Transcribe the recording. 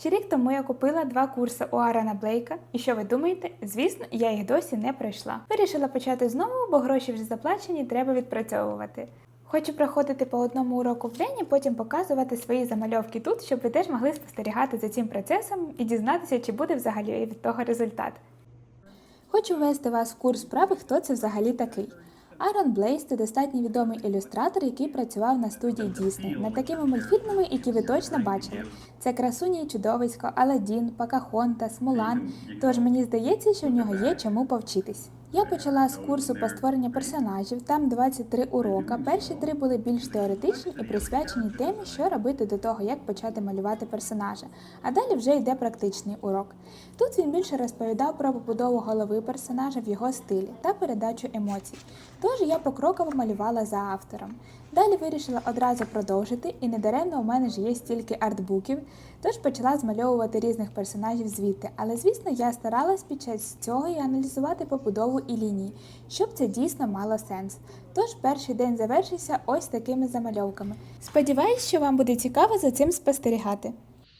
Ще рік тому я купила два курси у Арана Блейка, і що ви думаєте? Звісно, я їх досі не пройшла. Вирішила почати знову, бо гроші вже заплачені, треба відпрацьовувати. Хочу проходити по одному уроку в день і потім показувати свої замальовки тут, щоб ви теж могли спостерігати за цим процесом і дізнатися, чи буде взагалі від того результат. Хочу ввести вас в курс справи, хто це взагалі такий. Айрон Блейс це достатньо відомий ілюстратор, який працював на студії Дісней над такими мультфільмами, які ви точно бачили. Це красуні чудовисько, Аладдін, Покахонтас, Мулан. Тож мені здається, що в нього є чому повчитись. Я почала з курсу по створенню персонажів, там 23 урока. Перші три були більш теоретичні і присвячені темі, що робити до того, як почати малювати персонажа. А далі вже йде практичний урок. Тут він більше розповідав про побудову голови персонажа в його стилі та передачу емоцій. Тож я покроково малювала за автором. Далі вирішила одразу продовжити, і недаремно у мене ж є стільки артбуків, тож почала змальовувати різних персонажів звідти. Але звісно, я старалась під час цього і аналізувати побудову і лінії, щоб це дійсно мало сенс. Тож перший день завершився ось такими замальовками. Сподіваюсь, що вам буде цікаво за цим спостерігати.